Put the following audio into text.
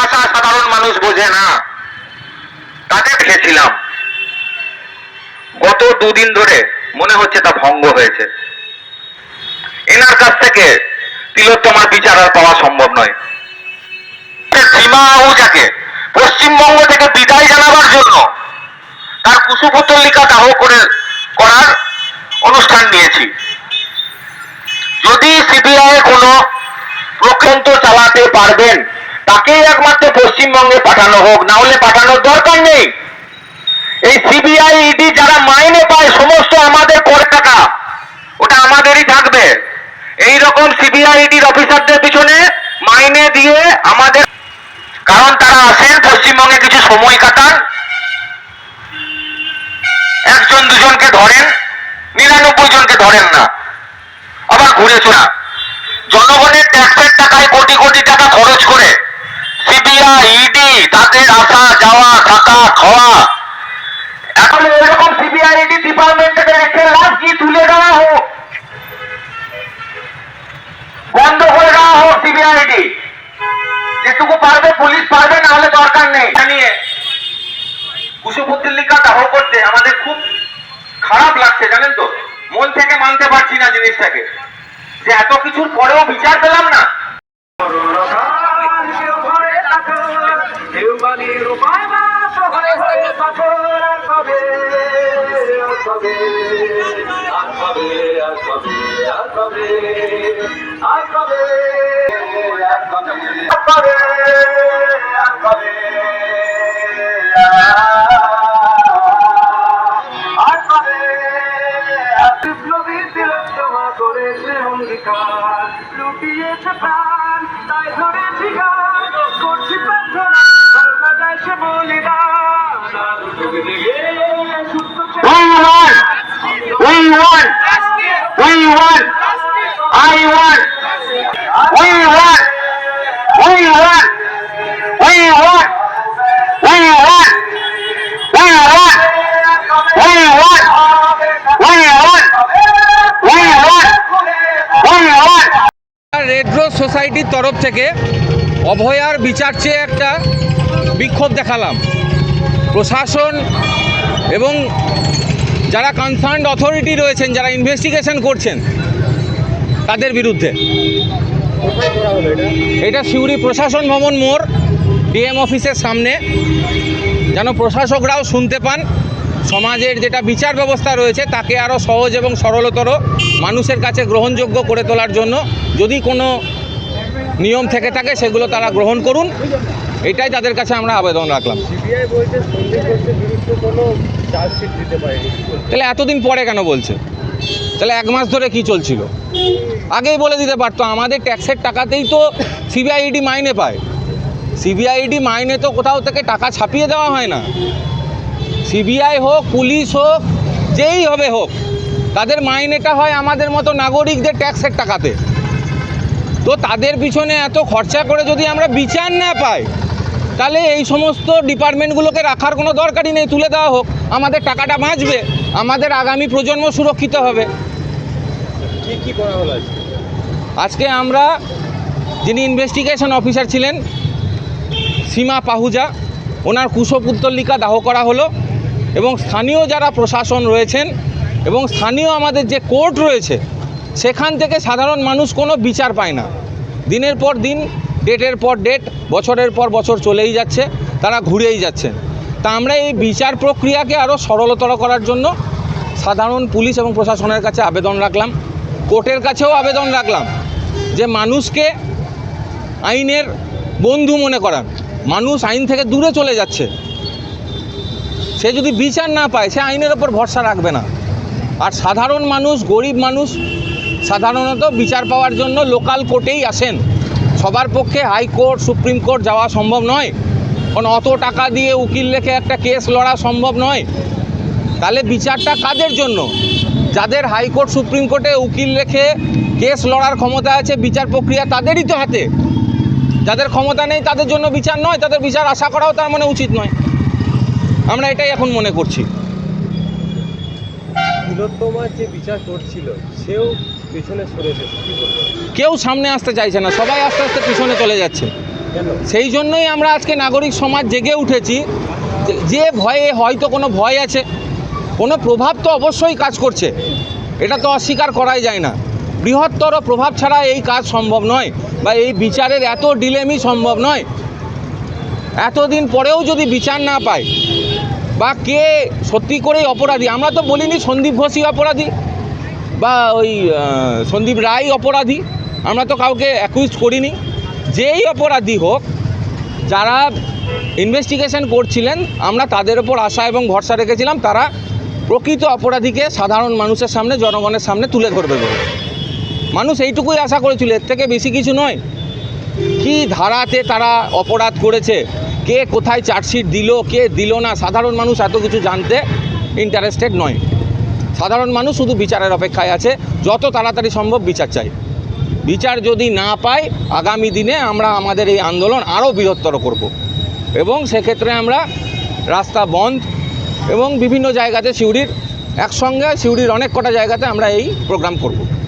ভাষা সাধারণ মানুষ বোঝে না। তাকে দেখেছিলাম। গত দুদিন ধরে মনে হচ্ছে তা ভঙ্গ হয়েছে। এনার কাছ থেকে তিলোত্তমার বিচার আর পাওয়া সম্ভব নয়। সীমা আহুজাকে পশ্চিমবঙ্গ থেকে বিদায় জানাবার জন্য তার কুশুপুতলিকা দাহ করে করার অনুষ্ঠান নিয়েছি। যদি সিবিআই কোনো প্রক্ষন্ত চালাতে পারবেন তাকেই একমাত্র পশ্চিমবঙ্গে পাঠানো হোক, না হলে পাঠানোর দরকার নেই। এই সিবিআই ইডি যারা মাইনে পায়, সমস্ত আমাদের করে টাকা ওটা আমাদেরই থাকবে। এই রকম সিবিআই ইডির অফিসারদের পিছনে মাইনে দিয়ে আমাদের কারণ তারা আসেন, পশ্চিমবঙ্গে কিছু সময় কাটান। একজন দুজনকে ধরেন, নিরানব্বই জনকে ধরেন না। আবার ঘুরে চলা। জনগণের ট্যাক্সের টাকায় কোটি কোটি টাকা খরচ করে সিবিআই ইডি তাদের আসা যাওয়া, থাকা, খাওয়া। এখন এরকম সিবিআই ইডি ডিপার্টমেন্ট থেকে রেখে লাভ কি তুলে দেওয়া হোক? বন্ধ করে দেওয়া হোক সিবিআই ইডি যেটুকু পারবে পুলিশ পারবে না হলে দরকার নেই। জানিয়ে কুশপুত্তলিকা দাহ করতে আমাদের খুব খারাপ লাগছে, জানেন তো? মন থেকে মানতে পারছি না জিনিসটাকে। যে এত কিছুর পরেও বিচার পেলাম না। কবে আর কবে আর কবে আর কবে আর কবে আর কবে আর কবে আর কবে বিপ্লবী তিলক সভা করেছে অঙ্গীকার, লুটিয়েছে প্রাণ, তাই ধরেছি গা। Want, I want, we want, we want, we want, we want, we want, we want, we want, we want, we want. Red rose সোসাইটির তরফ থেকে অভয়ার বিচার চেয়ে একটা বিক্ষোভ দেখালাম প্রশাসন এবং যারা কনসার্ন অথরিটি রয়েছেন, যারা ইনভেস্টিগেশন করছেন, তাদের বিরুদ্ধে। এটা সিউড়ি প্রশাসন ভবন মোড়, ডিএম অফিসের সামনে। যেন প্রশাসকরাও শুনতে পান, সমাজের যেটা বিচার ব্যবস্থা রয়েছে, তাকে আরও সহজ এবং সরলতর মানুষের কাছে গ্রহণযোগ্য করে তোলার জন্য যদি কোনো নিয়ম থেকে থাকে, সেগুলো তারা গ্রহণ করুন। এটাই তাদের কাছে আমরা আবেদন রাখলাম। তাহলে এতদিন পরে কেন বলছে? তাহলে এক মাস ধরে কি চলছিল? আগেই বলে দিতে পারতো, আমাদের ট্যাক্সের টাকাতেই তো সিবিআইডি মাইনে পায়। সিবিআইডি মাইনে তো কোথাও থেকে টাকা ছাপিয়ে দেওয়া হয় না। সিবিআই হোক, পুলিশ হোক, যেই হবে হোক, তাদের মাইনেটা হয় আমাদের মতো নাগরিকদের ট্যাক্সের টাকাতে। তো তাদের পিছনে এত খরচা করে যদি আমরা বিচার না পাই তাহলে এই সমস্ত ডিপার্টমেন্টগুলোকে রাখার কোনো দরকারই নেই তুলে দেওয়া হোক। আমাদের টাকাটা বাঁচবে আমাদের আগামী প্রজন্ম সুরক্ষিত হবে। আজকে? আমরা যিনি ইনভেস্টিগেশন অফিসার ছিলেন সীমা পাহুজা ওনার কুশপুত্তলিকা দাহ করা হলো এবং স্থানীয় যারা প্রশাসন রয়েছেন এবং স্থানীয় আমাদের যে কোর্ট রয়েছে সেখান থেকে সাধারণ মানুষ কোনো বিচার পায় না। দিনের পর দিন ডেটের পর ডেট বছরের পর বছর চলেই যাচ্ছে, তারা ঘুরেই যাচ্ছেন তা আমরা এই বিচার প্রক্রিয়াকে আরও সরলতর করার জন্য সাধারণ পুলিশ এবং প্রশাসনের কাছে আবেদন রাখলাম, কোর্টের কাছেও আবেদন রাখলাম যে মানুষকে আইনের বন্ধু মনে করান মানুষ আইন থেকে দূরে চলে যাচ্ছে। সে যদি বিচার না পায়, সে আইনের ওপর ভরসা রাখবে না। আর সাধারণ মানুষ, গরিব মানুষ সাধারণত বিচার পাওয়ার জন্য লোকাল কোর্টেই আসেন। সবার পক্ষে হাইকোর্ট সুপ্রিম কোর্ট যাওয়া সম্ভব নয়। কারণ অত টাকা দিয়ে উকিল লেখে একটা কেস লড়া সম্ভব নয়। তাহলে বিচারটা কাদের জন্য? যাদের হাইকোর্ট সুপ্রিম কোর্টে উকিল লেখে কেস লড়ার ক্ষমতা আছে, বিচার প্রক্রিয়া তাদেরই তো হাতে। যাদের ক্ষমতা নেই, তাদের জন্য বিচার নয়, তাদের বিচার আশা করাও তার মানে উচিত নয়। আমরা এটাই এখন মনে করছি। তিলোত্তমার যে বিচার করছিল, সেও পেছনে সরে কেউ সামনে আসতে চাইছে না সবাই আস্তে আস্তে পিছনে চলে যাচ্ছে। সেই জন্যই আমরা আজকে নাগরিক সমাজ জেগে উঠেছি যে- যে ভয়ে হয়তো কোনো ভয় আছে কোনো প্রভাব তো অবশ্যই কাজ করছে। এটা তো অস্বীকার করাই যায় না। বৃহত্তর প্রভাব ছাড়া এই কাজ সম্ভব নয় বা এই বিচারের এত ডিলেমি সম্ভব নয়। এতদিন পরেও যদি বিচার না পায় বা কে সত্যি করেই অপরাধী? আমরা তো বলিনি সন্দীপ ঘোষই অপরাধী। বা ওই সন্দীপ রায় অপরাধী। আমরা তো কাউকে অ্যাকুইজ করিনি। যেই অপরাধী হোক, যারা ইনভেস্টিগেশন করছিলেন, আমরা তাদের ওপর আশা এবং ভরসা রেখেছিলাম, তারা প্রকৃত অপরাধীকে সাধারণ মানুষের সামনে, জনগণের সামনে তুলে ধরবে বলে। মানুষ এইটুকুই আশা করেছিল, এর থেকে বেশি কিছু নয়। কি ধারাতে তারা অপরাধ করেছে, কে কোথায় চার্জশিট দিল, কে দিল না, সাধারণ মানুষ এত কিছু জানতে ইন্টারেস্টেড নয়। সাধারণ মানুষ শুধু বিচারের অপেক্ষায় আছে, যত তাড়াতাড়ি সম্ভব বিচার চাই। বিচার যদি না পাই, আগামী দিনে আমরা আমাদের এই আন্দোলন আরও বৃহত্তর করব। এবং সেক্ষেত্রে আমরা রাস্তা বন্ধ এবং বিভিন্ন জায়গাতে সিউড়ির, একসঙ্গে সিউড়ির অনেক কটা জায়গাতে আমরা এই প্রোগ্রাম করব।